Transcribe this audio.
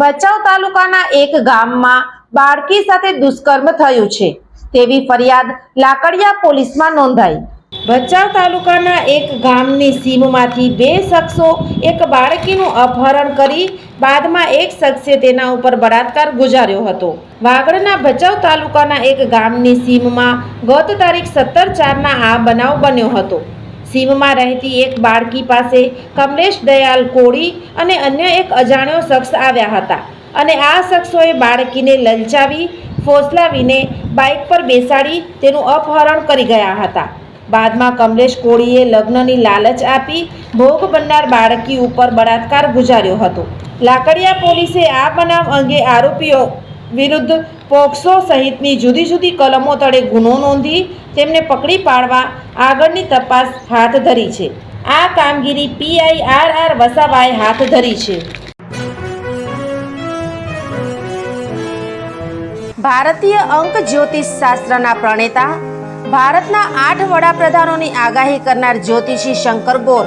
Bhachau તાલુકાના એક ગામમાં બાળકી સાથે દુષ્કર્મ થયું છે. તેવી ફરિયાદ લાકડિયા પોલીસમાં નોંધાઈ. ભચાઉ તાલુકાના એક ગામની સીમમાંથી બે શખ્સો એક બાળકીનું અપહરણ કરી બાદમાં એક શખ્સે તેના ઉપર બળાત્કાર ગુજાર્યો હતો. વાગડના ભચાઉ તાલુકાના એક ગામની સીમમાં ગત તારીખ સત્તર ચારના આ બનાવ બન્યો હતો. સીમમાં રહેતી એક બાળકી પાસે કમલેશ દયાલ કોળી અને અન્ય એક અજાણ્યો શખ્સ આવ્યા હતા. અને આ શખ્સોએ બાળકીને લલચાવી, ફોસલાવીને બાઇક પર બેસાડી તેનું અપહરણ કરી ગયા હતા. બાદમાં કમલેશ કોળીએ લગ્નની લાલચ આપી ભોગ બનનાર બાળકી ઉપર બળાત્કાર ગુજાર્યો હતો. લાકડિયા પોલીસે આ બનાવ અંગે આરોપીઓ વિરુદ્ધ પોક્સો સહિતની જુદી જુદી કલમો તળે ગુનો નોંધી તેમને પકડી પાડવા આગળની તપાસ હાથ ધરી છે. આ કામગીરી પીઆઈ આર આર વસાવાએ હાથ ધરી છે. ભારતીય અંક જ્યોતિષ શાસ્ત્રના પ્રણેતા, ભારતના આઠ વડાપ્રધાનોની આગાહી કરનાર જ્યોતિષી શંકર ગોર